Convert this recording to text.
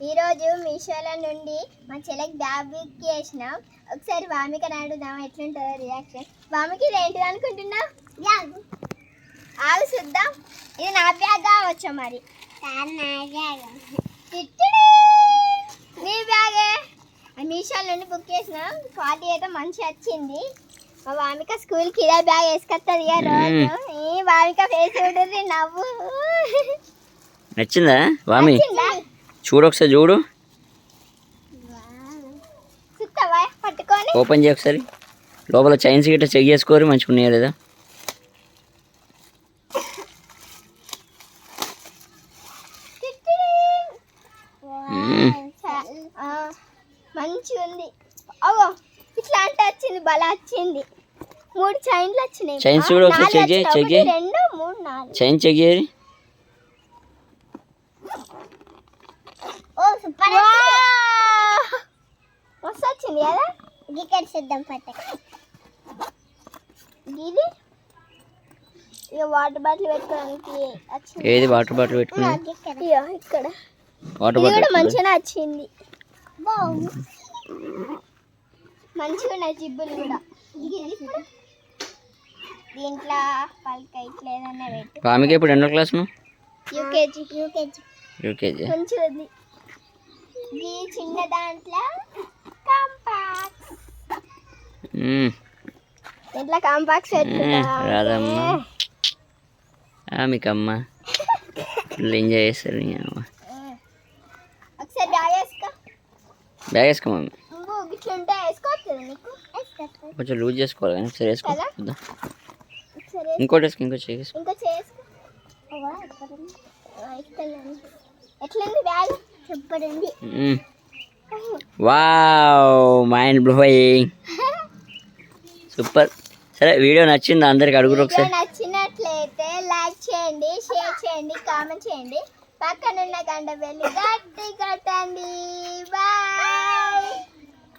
ఈరోజు మీషోలో నుండి మా చెల్లెకి బ్యాగ్ బుక్ చేసినాం. ఒకసారి వామిక అడుగుదాం ఎట్లుంటుందో రియాక్షన్ వామికి ఇది ఏంటిది అనుకుంటున్నా బ్యాగ్. ఆగు చూద్దాం. ఇది నా బ్యాగ్ కావచ్చా మరి! నీ బ్యాగే. మీషోలో నుండి బుక్ చేసినాం. క్వాలిటీ అయితే మంచిగా వచ్చింది. మా వామిక స్కూల్కి ఇదే బ్యాగ్ వేసుకొస్తుంది ఇక రోజు. ఈ వామిక ఫేస్ ఉంటుంది నవ్వు. నచ్చిందా వామి? నచ్చిందా? చూడు ఒకసారి చూడు. ఓపెన్ చేయ ఒకసారి. లోపల చైన్స్ గిట్ట చెక్ చేసుకోరు మంచిగా ఉన్నాయా లేదా. మంచిగా ఉంది. ఇట్లా అంటే వచ్చింది బల వచ్చింది. మూడు చైన్లు వచ్చినాయి. చైన్స్ కూడా ఒకసారి చేయి, చేయి. నాలుగు. చైన్ చెక్ సూపర్ మస్తు వచ్చింది కదా? ఇక్కడ సిద్ధం పట్ట. ఇది ఇక వాటర్ బాటిల్ పెట్టుకోవడానికి వచ్చింది. ఏది వాటర్ బాటిల్ పెట్టుకున్నా ఇగో ఇక్కడ. వాటర్ ఇది కూడా బాటిల్ మంచిగా వచ్చింది మంచిగా ఉన్నాయి జిబ్బులు కూడా. దీంట్లో పల్క పెట్టు. వామికి ఇప్పుడు ఎన్నో క్లాస్ యూకేజీ. యూకేజీ. యూకేజీ. మంచిగా ఉంది ఈ చిన్న దాంట్లో కాంపాక్స్ కాంపాక్స్ రాదమ్మ. ఆమెకమ్మ ఫుల్ ఎంజాయ్ చేస్తారు. ఒకసారి బ్యాగ్ వేసుకో. బ్యాగ్ ఇట్లా ఉంటే వేసుకోవచ్చు నీకు? కొంచెం లూజ్ చేసుకోవాలి కానీ ఒకసారి వేసుకో. ఇంకోటి వేసుకో. ఇంకోటి చేసుకో ఇంకా చేసుకో ఎట్లుంది బ్యాగ్ ఉంది వావ్ మైండ్ బ్లోయింగ్ సూపర్. సరే వీడియో నచ్చింది అందరికి? అడుగురు ఒకసారి. నచ్చినట్లయితే లైక్ చేయండి షేర్ చేయండి కామెంట్ చేయండి. పక్కనున్న గంట వెళ్ళి గట్టి కొట్టండి. బాయ్.